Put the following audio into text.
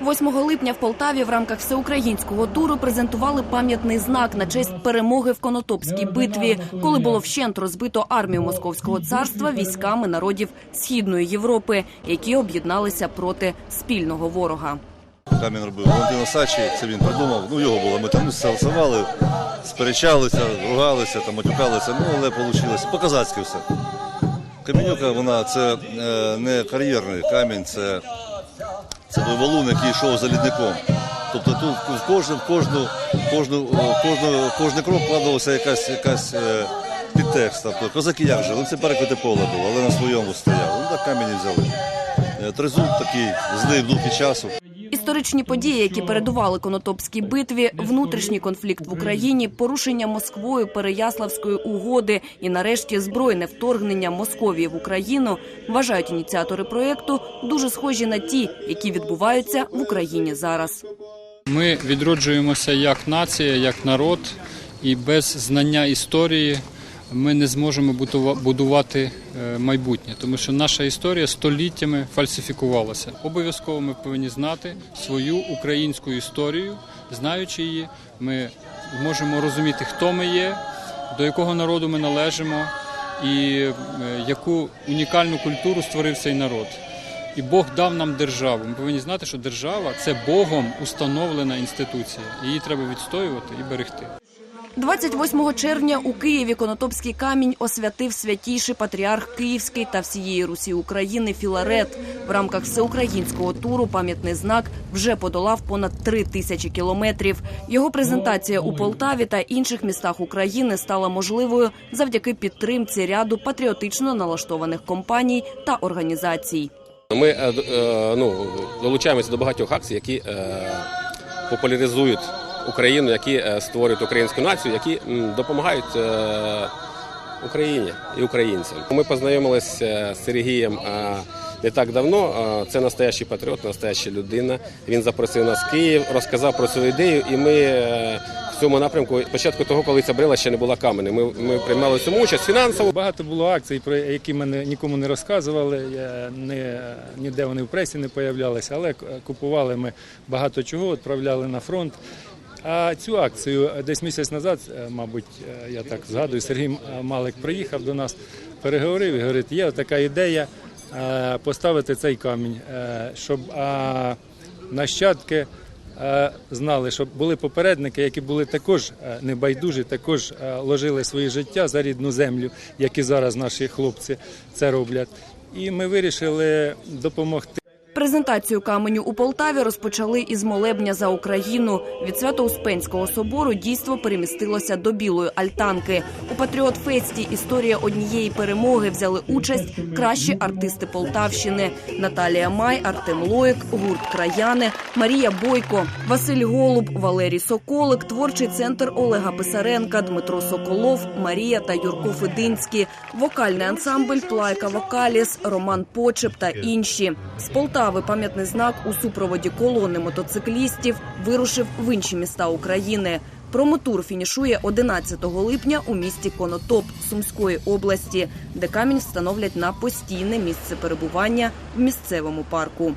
8 липня в Полтаві в рамках всеукраїнського туру презентували пам'ятний знак на честь перемоги в Конотопській битві, коли було вщент розбито армію Московського царства військами народів Східної Європи, які об'єдналися проти спільного ворога. Камінь робив Валентин Осачі, це він придумав. Ну його було. Ми там ну, салсували, сперечалися, ругалися, там матюкалися. Ну але вийшло. По-казацьки все. Камінюка, вона це е, не кар'єрний камінь, це, це той валун, який йшов за лідником. Тобто тут в кожну, в кожну, кожну, кожну, кожний крок вкладувався якась, якась е, підтекст. Тобто козаки як жили, це перекоти поле було, але на своєму стояв. Ну так камінь взяли. Е, Тризуб такий злий в духі часу. Історичні події, які передували Конотопській битві, внутрішній конфлікт в Україні, порушення Москвою Переяславської угоди і, нарешті, збройне вторгнення Московії в Україну вважають ініціатори проєкту дуже схожі на ті, які відбуваються в Україні зараз. Ми відроджуємося як нація, як народ, і без знання історії ми не зможемо будува- будувати е, майбутнє, тому що наша історія століттями фальсифікувалася. Обов'язково ми повинні знати свою українську історію. Знаючи її, ми можемо розуміти, хто ми є, до якого народу ми належимо, і е, яку унікальну культуру створив цей народ. І Бог дав нам державу. Ми повинні знати, що держава це Богом установлена інституція. Її треба відстоювати і берегти. 28 червня у Києві Конотопський камінь освятив святійший патріарх Київський та всієї Русі України Філарет. В рамках всеукраїнського туру пам'ятний знак вже подолав понад три тисячі кілометрів. Його презентація у Полтаві та інших містах України стала можливою завдяки підтримці ряду патріотично налаштованих компаній та організацій. Ми е, е, ну, долучаємося до багатьох акцій, які е, популяризують Україну, які е, створюють українську націю, які допомагають е, Україні і українцям. Ми познайомилися з Сергієм е, не так давно. Це настоящий патріот, настояща людина. Він запросив нас в Київ, розказав про свою ідею, і ми. В цьому напрямку спочатку того, коли ця брила ще не була каменем. Ми, ми приймали цьому участь фінансово. Багато було акцій, про які мене нікому не розказували. Я не ніде вони в пресі не появлялися, але купували ми багато чого, відправляли на фронт. А цю акцію десь місяць назад, е, мабуть, е, я так згадую, Сергій Малик приїхав до нас, переговорив і говорить, є така ідея е, поставити цей камінь, е, щоб нащадки е, знали, що були попередники, які були також е, небайдужі, також е, ложили своє життя за рідну землю, як і зараз наші хлопці це роблять. І ми вирішили допомогти. Презентацію каменю у Полтаві розпочали із молебня за Україну. Від Свято-Успенського собору дійство перемістилося до білої альтанки. У Патріот Фесті історія однієї перемоги взяли участь кращі артисти Полтавщини: Наталія Май, Артем Лоїк, гурт Краяни, Марія Бойко, Василь Голуб, Валерій Соколик, творчий центр Олега Писаренка, Дмитро Соколов, Марія та Юрко Фединські, вокальний ансамбль Плайка Вокаліс, Роман Почеп та інші. З Полтави пам'ятний знак у супроводі колони мотоциклістів вирушив в інші міста України. Промотур фінішує 11 липня у місті Конотоп Сумської області, де камінь встановлять на постійне місце перебування в місцевому парку.